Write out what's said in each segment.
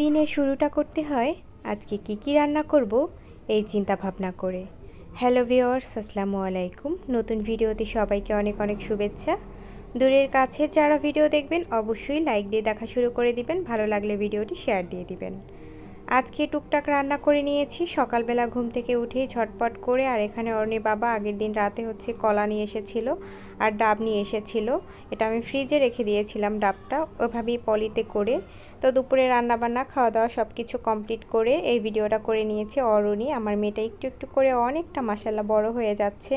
দিনের শুরুটা করতে হয়। আজকে কি কি রান্না করব, এই চিন্তা ভাবনা করে। হ্যালো ভিওয়ার্স আসসালামু আলাইকুম। নতুন ভিডিওতে সবাইকে অনেক অনেক শুভেচ্ছা। দূরের কাছের যারা ভিডিও দেখবেন, অবশ্যই লাইক দিয়ে দেখা শুরু করে দিবেন। ভালো লাগলে ভিডিওটি শেয়ার দিয়ে দিবেন। আজকে টুকটাক রান্না করে নিয়েছি। সকালবেলা ঘুম থেকে উঠেই ঝটপট করে, আর এখানে অর্ণির বাবা আগের দিন রাতে হচ্ছে কলা নিয়ে এসেছিল আর ডাব নিয়ে এসেছিল। এটা আমি ফ্রিজে রেখে দিয়েছিলাম ডাবটা, ওভাবেই পলিতে করে। তো দুপুরে রান্নাবান্না খাওয়া দাওয়া সব কিছু কমপ্লিট করে এই ভিডিওটা করে নিয়েছে অরণি। আমার মেয়েটা একটু একটু করে অনেকটা মাসাল্লা বড় হয়ে যাচ্ছে।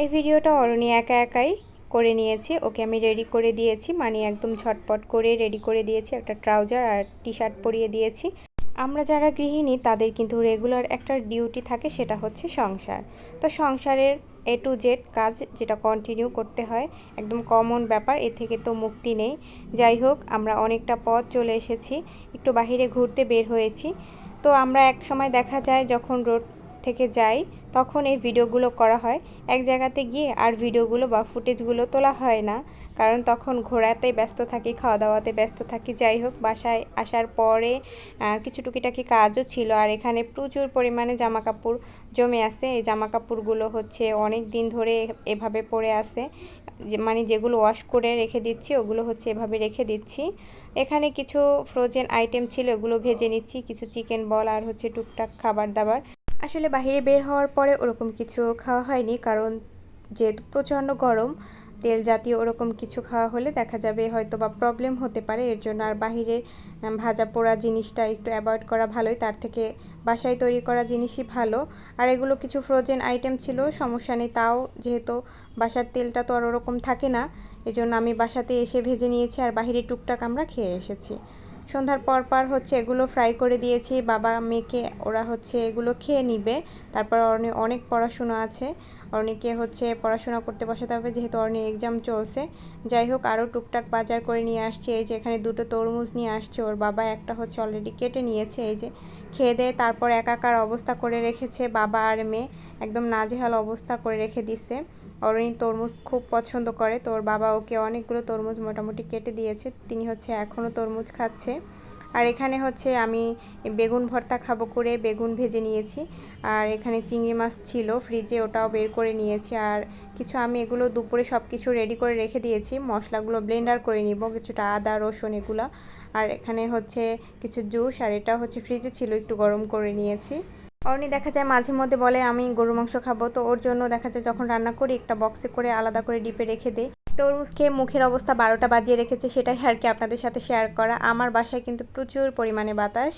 এই ভিডিওটা অরণি একা একাই করে নিয়েছি। ওকে আমি রেডি করে দিয়েছি। মানে একদম ঝটপট করে রেডি করে দিয়েছি। একটা ট্রাউজার আর টি শার্ট পরিয়ে দিয়েছি। আমরা যারা গৃহিণী, তাদের কিন্তু রেগুলার একটা ডিউটি থাকে, সেটা হচ্ছে সংসার। তো সংসারের এ টু জেড কাজ যেটা কন্টিনিউ করতে হয়, একদম কমন ব্যাপার এ থেকে তো মুক্তি নেই। যাই হোক, আমরা অনেকটা পথ চলে এসেছি, একটু বাহিরে ঘুরতে বের হয়েছি। তো আমরা এক সময় দেখা যায়, যখন রোড থেকে যাই, তখন এই ভিডিওগুলো করা হয়। এক জায়গাতে গিয়ে আর ভিডিওগুলো বা ফুটেজগুলো তোলা হয় না। কারণ তখন ঘোরাতে ব্যস্ত থাকি খাওয়া দাওয়াতে ব্যস্ত থাকি, যাই হোক, বাসায় আসার পরে কিছু টুকিটাকি কাজও ছিল। আর এখানে প্রচুর পরিমাণে জামা কাপড় জমে আছে। এই জামা কাপড়গুলো হচ্ছে অনেক দিন ধরে এভাবে পড়ে আছে। মানে যেগুলো ওয়াশ করে রেখে দিচ্ছি, ওগুলো হচ্ছে এভাবে রেখে দিচ্ছি। এখানে কিছু ফ্রোজেন আইটেম ছিল ওগুলো ভেজে নিচ্ছি। কিছু চিকেন বল আর হচ্ছে টুকটাক খাবার দাবার আসলে বাহিরে বের হওয়ার পরে ওরকম কিছু খাওয়া হয়নি, কারণ যেহেতু প্রচণ্ড গরম, তেল জাতীয় ওরকম কিছু খাওয়া হলে দেখা যাবে হয়তো বা প্রবলেম হতে পারে। এর জন্য আর বাহিরের ভাজা পোড়া জিনিসটা একটু অ্যাভয়েড করা ভালোই। তার থেকে বাসায় তৈরি করা জিনিসই ভালো। আর এগুলো কিছু ফ্রোজেন আইটেম ছিল, সমস্যা নেই। তাও যেহেতু বাসার তেলটা তো আর ওরকম থাকে না, এজন্য আমি বাসাতে এসে ভেজে নিয়েছি আর বাহিরে টুকটাক আমরা খেয়ে এসেছি। সন্ধ্যার পর পর হচ্ছে এগুলো ফ্রাই করে দিয়েছি। বাবা, মেয়েকে ওরা হচ্ছে এগুলো খেয়ে নিবে। তারপর অনেক অনেক পড়াশুনো আছে। অনেকে হচ্ছে পড়াশোনা করতে বসাতে হবে, যেহেতু অনেক এক্সাম চলছে। যাই হোক আরও টুকটাক বাজার করে নিয়ে আসছে। এই যে এখানে দুটো তরমুজ নিয়ে আসছে ওর বাবা, একটা হচ্ছে অলরেডি কেটে নিয়েছে। এই যে খেয়ে দেয়ে তারপর একাকার অবস্থা করে রেখেছে বাবা আর মেয়ে। একদম নাজেহাল অবস্থা করে রেখে দিছে। অরণি তরমুজ খুব পছন্দ করে। তোর বাবা ওকে অনেকগুলো তরমুজ মোটামুটি কেটে দিয়েছে। তিনি হচ্ছে এখনও তরমুজ খাচ্ছে। আর এখানে হচ্ছে আমি বেগুন ভর্তা খাব করে বেগুন ভেজে নিয়েছি। আর এখানে চিংড়ি মাছ ছিল, ফ্রিজে ওটাও বের করে নিয়েছি। আর কিছু আমি এগুলো দুপুরে সব কিছু রেডি করে রেখে দিয়েছি। মশলাগুলো ব্লেন্ডার করে নিব, কিছুটা আদা, রসুন এগুলো। আর এখানে হচ্ছে কিছু জুস আর এটা হচ্ছে ফ্রিজে ছিল, একটু গরম করে নিয়েছি। অর্নি দেখা যায় মাঝে মধ্যে বলে, আমি গরু মাংস খাব। তো ওর জন্য দেখা যায় যখন রান্না করি, একটা বক্সে করে আলাদা করে ডিপে রেখে দিই। তরমুজ খেয়ে মুখের অবস্থা বারোটা বাজিয়ে রেখেছে, সেটাই আর কি আপনাদের সাথে শেয়ার করা। আমার বাসায় কিন্তু প্রচুর পরিমাণে বাতাস।